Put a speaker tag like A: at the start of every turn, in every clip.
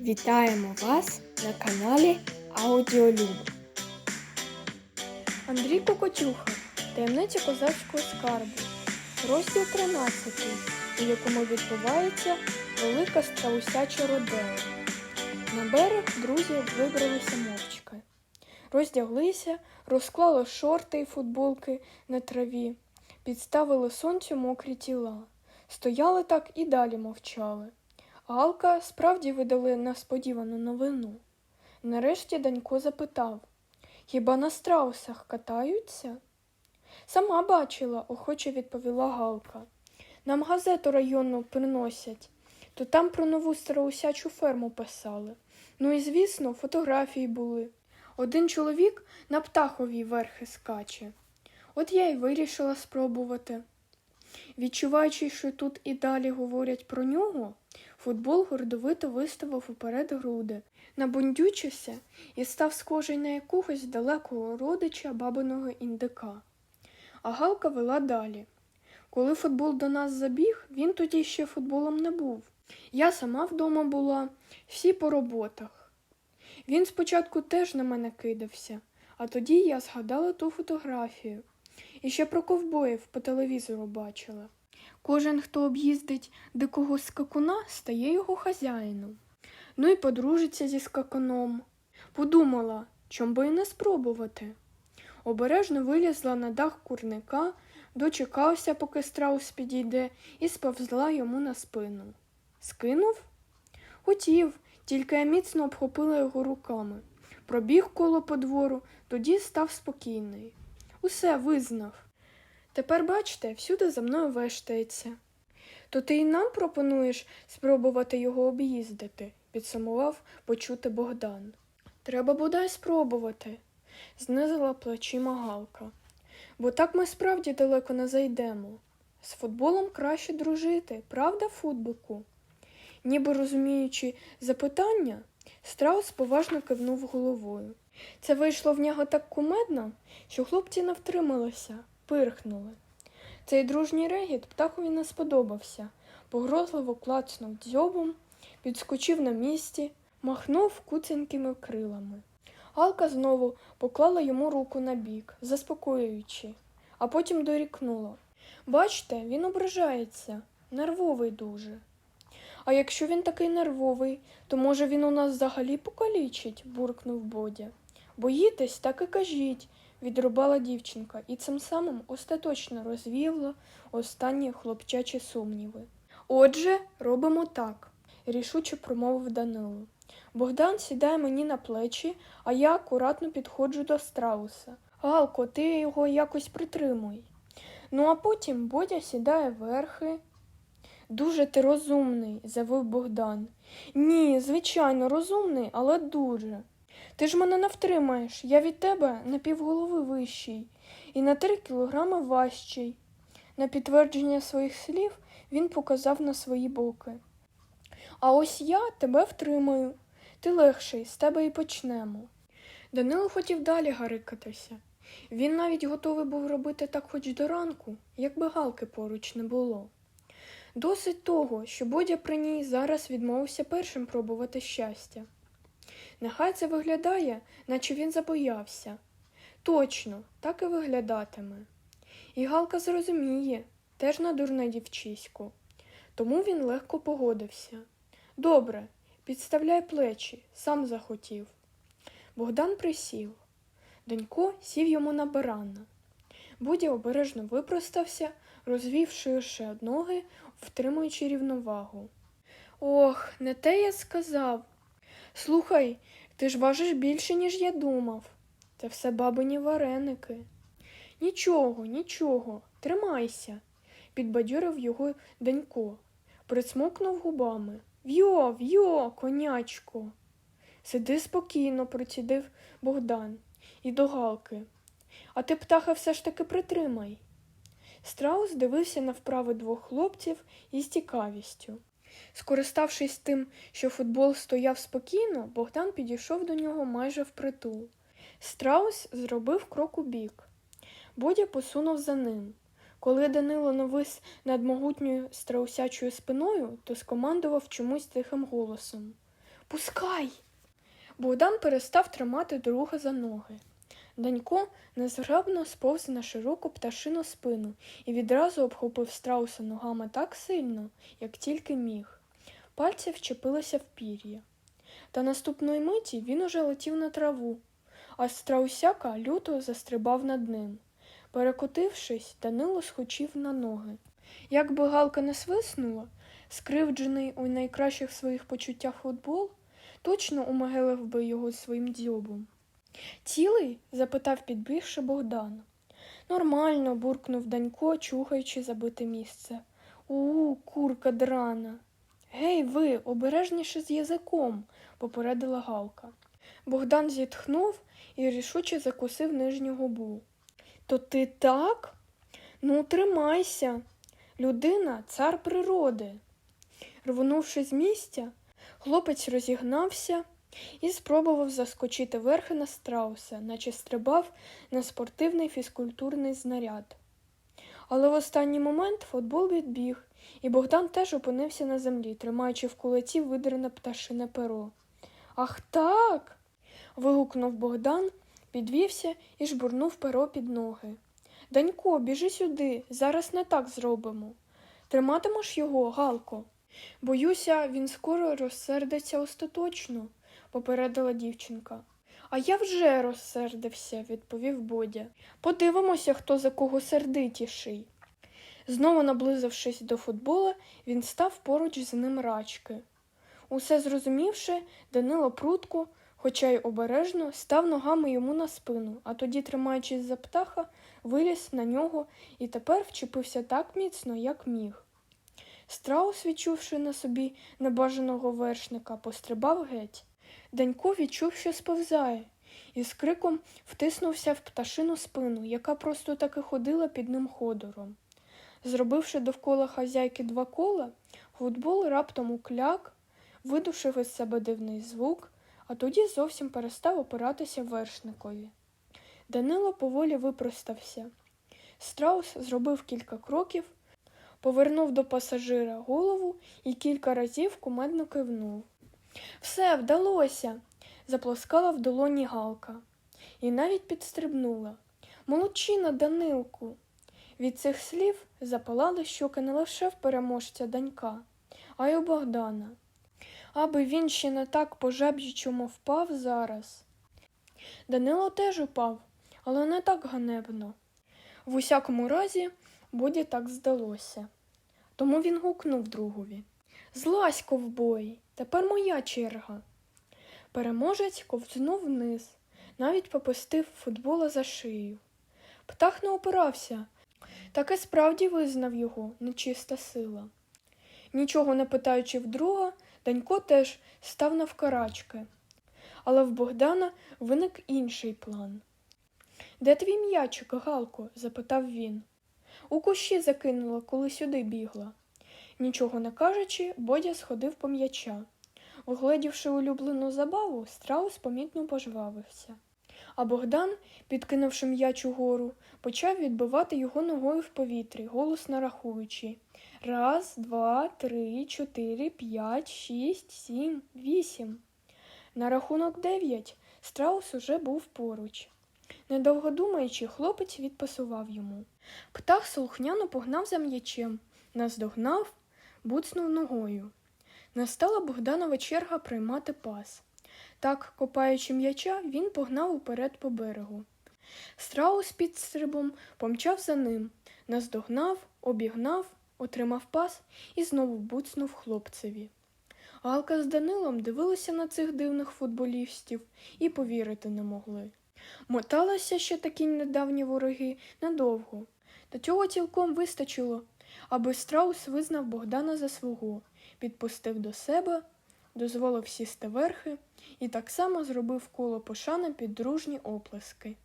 A: Вітаємо вас на каналі Аудіолюб. Андрій Кокотюха. Таємниця козацького скарбу. Розділ 13, у якому відбувається велика страусяча родина. На берег друзі вибралися мовчки. Роздяглися, розклали шорти і футболки на траві, підставили сонцю мокрі тіла. Стояли так і далі мовчали. Галка справді видали несподівану новину. Нарешті Данько запитав Хіба на страусах катаються? Сама бачила, охоче відповіла Галка. Нам газету районну приносять, то там про нову страусячу ферму писали. Ну і, звісно, фотографії були. Один чоловік на птаховій верхи скаче. От я й вирішила спробувати. Відчуваючи, що тут і далі говорять про нього, футбол гордовито виставив уперед груди, набундючився і став схожий на якогось далекого родича бабиного індика. А Галка вела далі. Коли футбол до нас забіг, він тоді ще футболом не був. Я сама вдома була, всі по роботах. Він спочатку теж на мене кидався, а тоді я згадала ту фотографію. І ще про ковбоїв по телевізору бачила. Кожен, хто об'їздить дикого скакуна, стає його хазяїном. Ну і подружиться зі скакуном. Подумала, чом би і не спробувати. Обережно вилізла на дах курника, дочекався, поки страус підійде, і сповзла йому на спину. Скинув? Хотів, тільки я міцно обхопила його руками. Пробіг коло подвору, тоді став спокійний. Усе визнав. Тепер, бачите, всюди за мною вештається. То ти й нам пропонуєш спробувати його об'їздити, підсумував почути Богдан. Треба бодай спробувати, знизила плечима Галка. Бо так ми справді далеко не зайдемо. З футболом краще дружити, правда, футбику? Ніби розуміючи запитання, страус поважно кивнув головою. Це вийшло в нього так кумедно, що хлопці не втрималися, пирхнули. Цей дружній регіт птахові не сподобався, погрозливо клацнув дзьобом, підскочив на місці, махнув куценькими крилами. Галка знову поклала йому руку на бік, заспокоюючи, а потім дорікнула. Бачте, він ображається, нервовий дуже. А якщо він такий нервовий, то може він у нас взагалі покалічить, буркнув Бодя. Боїтесь, так і кажіть, відрубала дівчинка і цим самим остаточно розвіяла останні хлопчачі сумніви. Отже, робимо так, рішуче промовив Данило. Богдан сідає мені на плечі, а я акуратно підходжу до страуса. Галко, ти його якось притримуй. Ну а потім Бодя сідає верхи. Дуже ти розумний, завив Богдан. Ні, звичайно, розумний, але дуже. Ти ж мене не втримаєш, я від тебе на півголови вищий і на три кілограми важчий. На підтвердження своїх слів він показав на свої боки. А ось я тебе втримаю. Ти легший, з тебе і почнемо. Данило хотів далі гарикатися. Він навіть готовий був робити так хоч до ранку, якби галки поруч не було. Досить того, що Бодя при ній зараз відмовився першим пробувати щастя. Нехай це виглядає, наче він забоявся. Точно, так і виглядатиме. І Галка зрозуміє, теж на дурне дівчисько. Тому він легко погодився. Добре, підставляй плечі, сам захотів. Богдан присів. Донько сів йому на барана. Будя обережно випростався, розвів ширше ноги, втримуючи рівновагу. Ох, не те я сказав. Слухай, ти ж важиш більше, ніж я думав. Це все бабині вареники. Нічого, нічого, тримайся, підбадьорив його Данько, присмокнув губами. В'йо, в'йо, конячко. Сиди спокійно, процідив Богдан і до Галки. А ти птаха все ж таки притримай. Страус дивився на вправи двох хлопців із цікавістю. Скориставшись тим, що футбол стояв спокійно, Богдан підійшов до нього майже впритул. Страус зробив крок у бік. Бодя посунув за ним. Коли Данило навис над могутньою страусячою спиною, то скомандував чомусь тихим голосом Пускай. Богдан перестав тримати друга за ноги. Данько незграбно сповз на широку пташину спину і відразу обхопив страуса ногами так сильно, як тільки міг. Пальці вчепилися в пір'я. Та наступної миті він уже летів на траву, а страусяка люто застрибав над ним. Перекотившись, Данило схочів на ноги. Якби Галка не свиснула, скривджений у найкращих своїх почуттях футбол, точно умагелив би його своїм дзьобом. Цілий? запитав підбігши Богдан. Нормально, буркнув Данько, чухаючи забите місце. У, курка драна. Гей, ви, обережніше з язиком, попередила Галка. Богдан зітхнув і рішуче закусив нижню губу. То ти так? Ну, тримайся. Людина цар природи. Рвонувши з місця, хлопець розігнався і спробував заскочити верхи на страуса, наче стрибав на спортивний фізкультурний знаряд. Але в останній момент футбол відбіг, і Богдан теж опинився на землі, тримаючи в кулаці видрене пташине перо. Ах так. вигукнув Богдан, підвівся і жбурнув перо під ноги. Данько, біжи сюди, зараз не так зробимо. Триматимеш його, Галко. Боюся, він скоро розсердиться остаточно, попередила дівчинка. А я вже розсердився, відповів Бодя. Подивимося, хто за кого сердитіший. Знову наблизившись до футбола, він став поруч з ним рачки. Усе зрозумівши, Данило прутко, хоча й обережно, став ногами йому на спину, а тоді, тримаючись за птаха, виліз на нього і тепер вчепився так міцно, як міг. Страус, відчувши на собі небажаного вершника, пострибав геть. Данько відчув, що сповзає, і з криком втиснувся в пташину спину, яка просто таки ходила під ним ходором. Зробивши довкола хазяйки два кола, футбол раптом укляк, видушив із себе дивний звук, а тоді зовсім перестав опиратися вершникові. Данило поволі випростався. Страус зробив кілька кроків, повернув до пасажира голову і кілька разів кумедно кивнув. Все, вдалося, заплоскала в долоні Галка і навіть підстрибнула. Молодчина, Данилку. Від цих слів запалали щоки не лише в переможця Данька, а й у Богдана. Аби він ще не так по жаб'ячому впав зараз. Данило теж упав, але не так ганебно. В усякому разі, Боді так здалося. Тому він гукнув другові Злазь, ковбой, тепер моя черга. Переможець ковзнув вниз, навіть попустив футбола за шию. Птах не опирався, так і справді визнав його нечиста сила. Нічого не питаючи вдруга, Данько теж став навкарачки. Але в Богдана виник інший план. Де твій м'ячик, Галко? запитав він. У кущі закинула, коли сюди бігла. Нічого не кажучи, Бодя сходив по м'яча. Угледівши улюблену забаву, страус помітно пожвавився. А Богдан, підкинувши м'яч угору, почав відбивати його ногою в повітрі, голосно рахуючи Раз, два, три, чотири, п'ять, шість, сім, вісім. На рахунок дев'ять страус уже був поруч. Недовго думаючи, хлопець відпасував йому. Птах слухняно погнав за м'ячем, наздогнав, буцнув ногою. Настала Богданова черга приймати пас. Так, копаючи м'яча, він погнав уперед по берегу. Страус під стрибом помчав за ним, наздогнав, обігнав, отримав пас і знову буцнув хлопцеві. Галка з Данилом дивилися на цих дивних футболістів і повірити не могли. Моталися ще такі недавні вороги надовго. До цього цілком вистачило, аби страус визнав Богдана за свого, підпустив до себе, дозволив сісти верхи і так само зробив коло пошани під дружні оплески.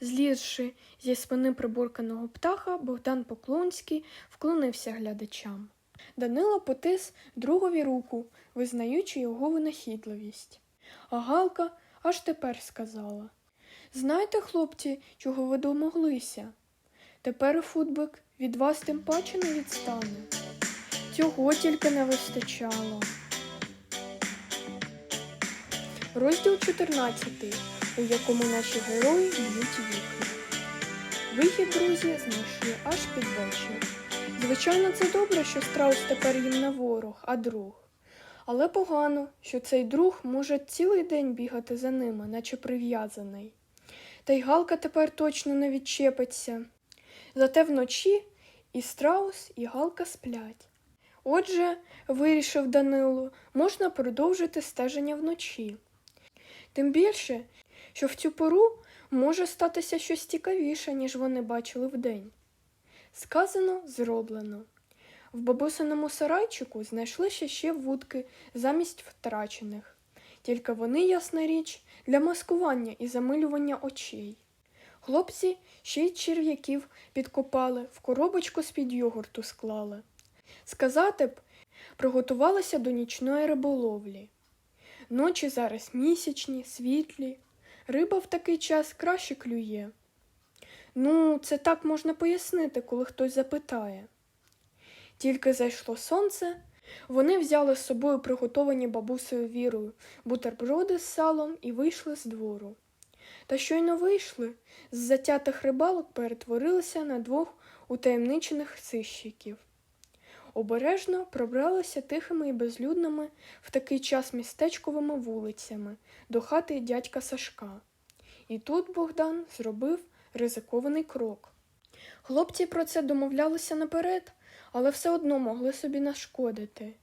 A: Злізши зі спини приборканого птаха, Богдан Поклонський вклонився глядачам. Данило потис другові руку, визнаючи його винахідливість. А Галка аж тепер сказала Знаєте, хлопці, чого ви домоглися? Тепер футбик від вас тим паче не відстане. Цього тільки не вистачало. Розділ 14, у якому наші герої б'ють вікна. Вихід друзі знайшли аж під вечір. Звичайно, це добре, що страус тепер їм не ворог, а друг. Але погано, що цей друг може цілий день бігати за ними, наче прив'язаний. Та й Галка тепер точно не відчепиться. Зате вночі і страус, і Галка сплять. Отже, вирішив Данило, можна продовжити стеження вночі. Тим більше, що в цю пору може статися щось цікавіше, ніж вони бачили вдень. Сказано, зроблено. В бабусиному сарайчику знайшли ще ще вудки замість втрачених, тільки вони, ясна річ, для маскування і замилювання очей. Хлопці ще й черв'яків підкопали, в коробочку з-під йогурту склали. Сказати б, приготувалися до нічної риболовлі. Ночі зараз місячні, світлі, риба в такий час краще клює. Ну, це так можна пояснити, коли хтось запитає. Тільки зайшло сонце, вони взяли з собою приготовані бабусею вірою бутерброди з салом і вийшли з двору. Та щойно вийшли, з затятих рибалок перетворилися на двох утаємничених сищиків. Обережно пробралися тихими і безлюдними в такий час містечковими вулицями до хати дядька Сашка. І тут Богдан зробив ризикований крок. Хлопці про це домовлялися наперед, але все одно могли собі нашкодити.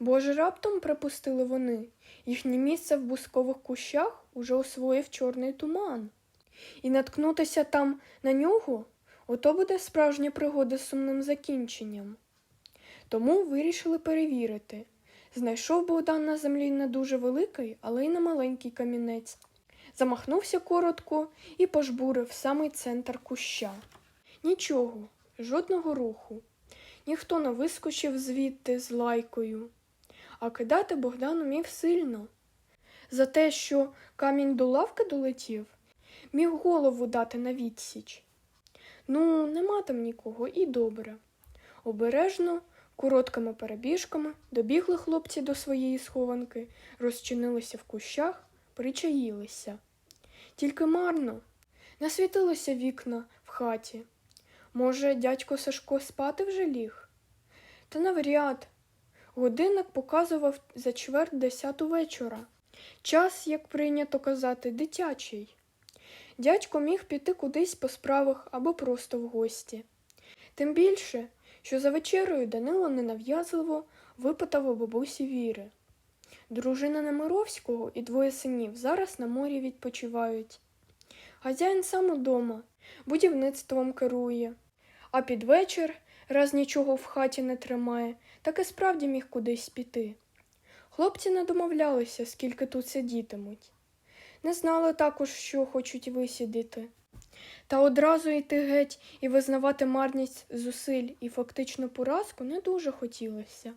A: Бо ж раптом припустили вони, їхнє місце в бускових кущах уже освоїв чорний туман. І наткнутися там на нього ото буде справжня пригода з сумним закінченням. Тому вирішили перевірити. Знайшов Богдан на землі не дуже великий, але й не маленький камінець. Замахнувся коротко і пожбурив самий центр куща. Нічого, жодного руху. Ніхто не вискочив звідти з лайкою. А кидати Богдан умів сильно. За те, що камінь до лавки долетів, міг голову дати на відсіч. Ну, нема там нікого, і добре. Обережно, короткими перебіжками добігли хлопці до своєї схованки, розчинилися в кущах, причаїлися. Тільки марно насвітилися вікна в хаті. Може, дядько Сашко спати вже ліг? Та навряд. Годинник показував за чверть десяту вечора. Час, як прийнято казати, дитячий. Дядько міг піти кудись по справах або просто в гості. Тим більше, що за вечерою Данило ненав'язливо випитав у бабусі Віри. Дружина Немировського і двоє синів зараз на морі відпочивають. Хазяїн сам удома, будівництвом керує, а під вечір, раз нічого в хаті не тримає, так і справді міг кудись піти. Хлопці не домовлялися, скільки тут сидітимуть. Не знали також, що хочуть висідати. Та одразу йти геть і визнавати марність зусиль і фактичну поразку не дуже хотілося.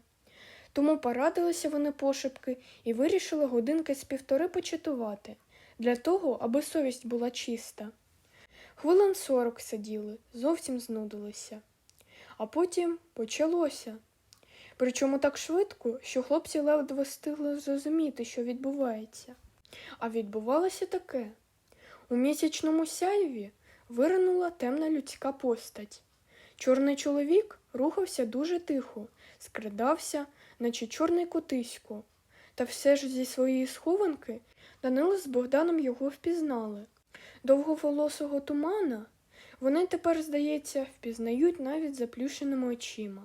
A: Тому порадилися вони пошепки і вирішили годинки з півтори початувати, для того, аби совість була чиста. Хвилин сорок сиділи, зовсім знудилися. А потім почалося. Причому так швидко, що хлопці ледве встигли зрозуміти, що відбувається. А відбувалося таке. У місячному сяйві виринула темна людська постать. Чорний чоловік рухався дуже тихо, скрадався, наче чорний котисько. Та все ж зі своєї схованки Данило з Богданом його впізнали. Довговолосого тумана вони тепер, здається, впізнають навіть заплющеними очима.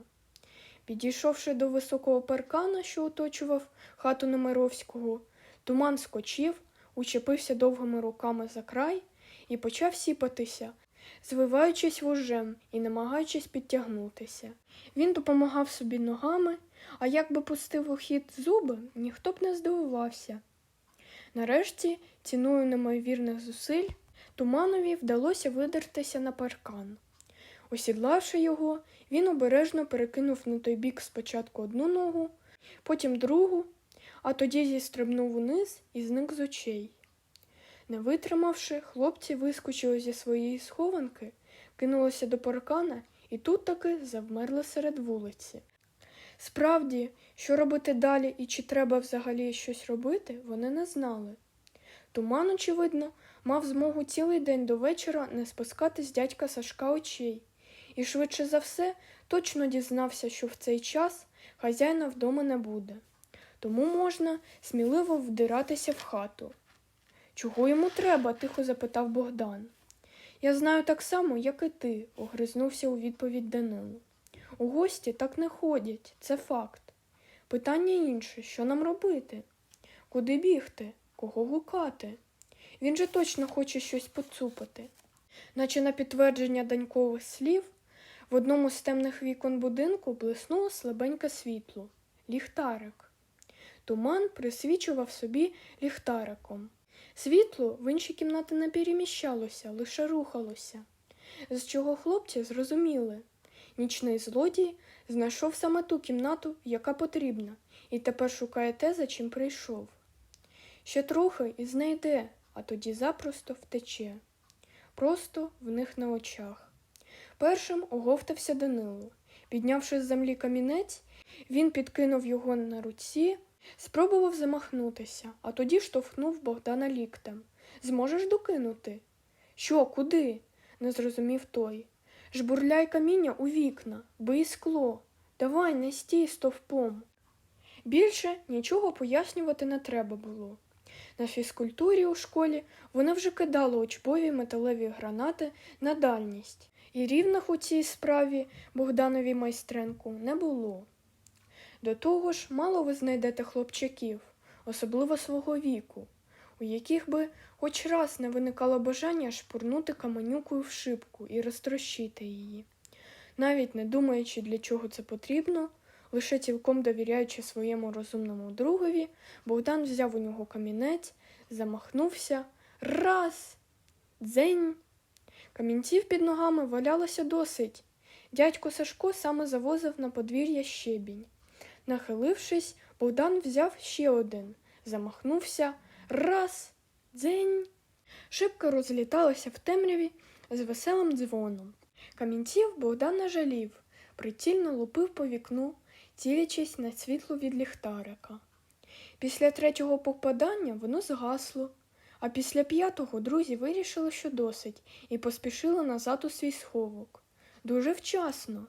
A: Підійшовши до високого паркана, що оточував хату Немировського, туман скочив, учепився довгими руками за край і почав сіпатися, звиваючись вожем і намагаючись підтягнутися. Він допомагав собі ногами, а якби пустив у хід зуби, ніхто б не здивувався. Нарешті, ціною неймовірних зусиль, туманові вдалося видертися на паркан. Осідлавши його, він обережно перекинув на той бік спочатку одну ногу, потім другу, а тоді зістрибнув униз і зник з очей. Не витримавши, хлопці вискочили зі своєї схованки, кинулися до паркана і тут таки завмерли серед вулиці. Справді, що робити далі і чи треба взагалі щось робити, вони не знали. Туман, очевидно, мав змогу цілий день до вечора не спускати з дядька Сашка очей, і швидше за все точно дізнався, що в цей час хазяїна вдома не буде. Тому можна сміливо вдиратися в хату. Чого йому треба? тихо запитав Богдан. Я знаю так само, як і ти, огризнувся у відповідь Данило. У гості так не ходять, це факт. Питання інше, що нам робити? Куди бігти? Кого гукати? Він же точно хоче щось поцупати. Наче на підтвердження данькових слів, в одному з темних вікон будинку блиснуло слабеньке світло ліхтарик. Туман присвічував собі ліхтариком. Світло в інші кімнати не переміщалося, лише рухалося, з чого хлопці зрозуміли. Нічний злодій знайшов саме ту кімнату, яка потрібна, і тепер шукає те, за чим прийшов. Ще трохи і знайде, а тоді запросто втече. Просто в них на очах. Першим оговтався Данило. Піднявши з землі камінець, він підкинув його на руці, спробував замахнутися, а тоді штовхнув Богдана ліктем. Зможеш докинути? Що, куди? не зрозумів той. Жбурляй каміння у вікна, бий скло. Давай, не стій стовпом. Більше нічого пояснювати не треба було. На фізкультурі у школі вони вже кидали учбові металеві гранати на дальність, і рівних у цій справі Богданові майстренку не було. До того ж, мало ви знайдете хлопчаків, особливо свого віку, у яких би хоч раз не виникало бажання шпурнути каменюкою в шибку і розтрощити її. Навіть не думаючи, для чого це потрібно, лише цілком довіряючи своєму розумному другові, Богдан взяв у нього камінець, замахнувся раз, дзень. Камінців під ногами валялося досить. Дядько Сашко саме завозив на подвір'я щебінь. Нахилившись, Богдан взяв ще один, замахнувся раз, дзень. Шибка розліталася в темряві з веселим дзвоном. Камінців Богдан не жалів, прицільно лупив по вікну, цілячись на світло від ліхтарика. Після третього попадання воно згасло, а після п'ятого друзі вирішили, що досить, і поспішили назад у свій сховок. Дуже вчасно.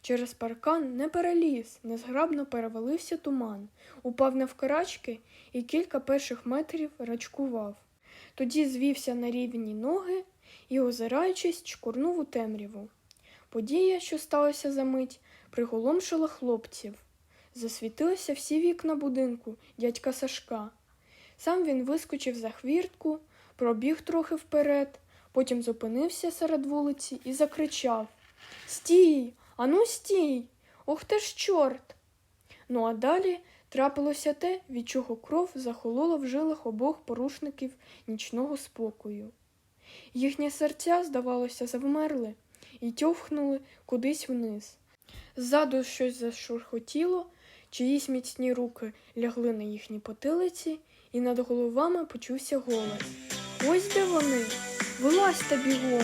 A: Через паркан не переліз, незграбно перевалився туман, упав навкарачки і кілька перших метрів рачкував. Тоді звівся на рівні ноги і, озираючись, чкурнув у темряву. Подія, що сталася за мить, приголомшила хлопців. Засвітилися всі вікна будинку дядька Сашка. Сам він вискочив за хвіртку, пробіг трохи вперед, потім зупинився серед вулиці і закричав Стій! Ану, стій! Ох ти ж чорт! Ну а далі трапилося те, від чого кров захолола в жилах обох порушників нічного спокою. Їхні серця, здавалося, завмерли і тьовхнули кудись вниз. Ззаду щось зашурхотіло, чиїсь міцні руки лягли на їхні потилиці, і над головами почувся голос. Ось де вони. Вилазьте бігом.